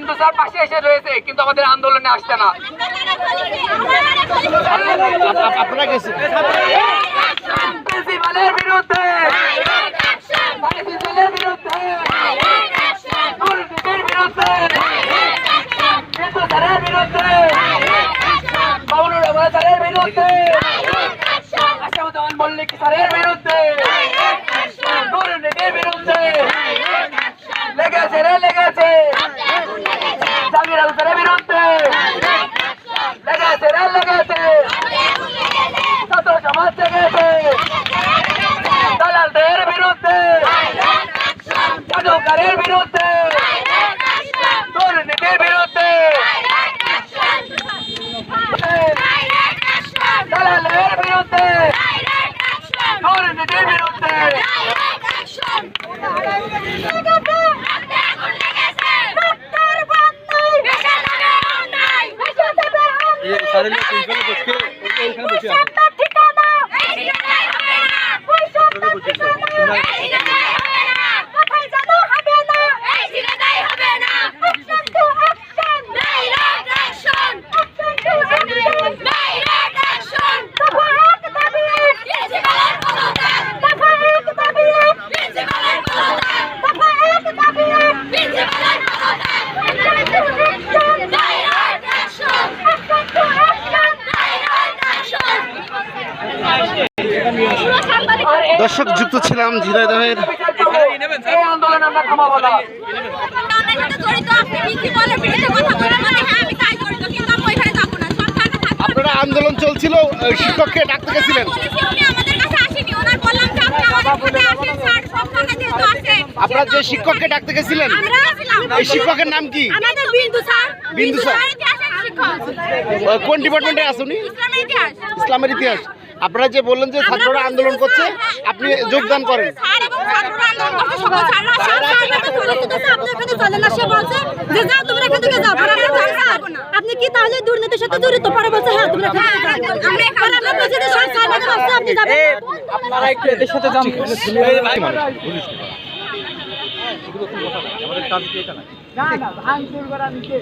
বিন্দু স্যার পাশে এসে রয়েছে কিন্তু আমাদের আন্দোলনে আসছে না। প্রিন্সিপালের বিরুদ্ধে। প্রিন্সিপালের বিরুদ্ধে। দুর্নীতির বিরুদ্ধে। বিন্দু স্যারের বিরুদ্ধে। বাবুনুর রহমান স্যারের বিরুদ্ধে। আশাউদ্দিন মল্লিক স্যারের বিরুদ্ধে। দুর্নীতির বিরুদ্ধে। লেগেছে রে লেগেছে জামির আল স্যারের বিরুদ্ধে লেগেছে রে লেগেছে ছাত্র সমাজ জেগেছে দালালদের বিরুদ্ধে জাদুকারের বিরুদ্ধে দুর্নীতির বিরুদ্ধে দালালের বিরুদ্ধে দুর্নীতির বিরুদ্ধে আর এই দর্শক যুক্ত ছিলাম ঝিনাইদহের এই আন্দোলন আমরা থামাবো না আমরা কিন্তু জড়িত আপনি কি বলে বিরুদ্ধে কথা বলে মানে হ্যাঁ আমি তাই জড়িত কিন্তু আমি ওইখানে যাব না সরকারকে থাকবে আপনারা আন্দোলন চলছিল আহ, শিক্ষককে ডাকতে গেছিলেন পুলিশে উনি আমাদের কাছে আসেনি ওনার বললাম যে আপনি আমাদের সাথে আসেন স্যার সব শিক্ষককে ডাকতে গেছিলেন। আপনারা যে শিক্ষককে ডাকতে গেছিলেন এই শিক্ষকের নাম কি? বিন্দু স্যার। কোন ডিপার্টমেন্টে আসুন ইসলামের ইতিহাস। আপনারা যে বললেন যে ছাত্ররা আন্দোলন করছে আপনি যোগদান করেন। আপনি কি তাহলে দুর্নীতির সাথে জড়িত? পরে বলছে হ্যাঁ তোমরা এখান থেকে যাও। আমরা এখানে আমরা বলছি যে সরকার বলছে আপনি যাবেন আপনারা একটু এদের সাথে যান। না না ভাঙচুর করা নিচে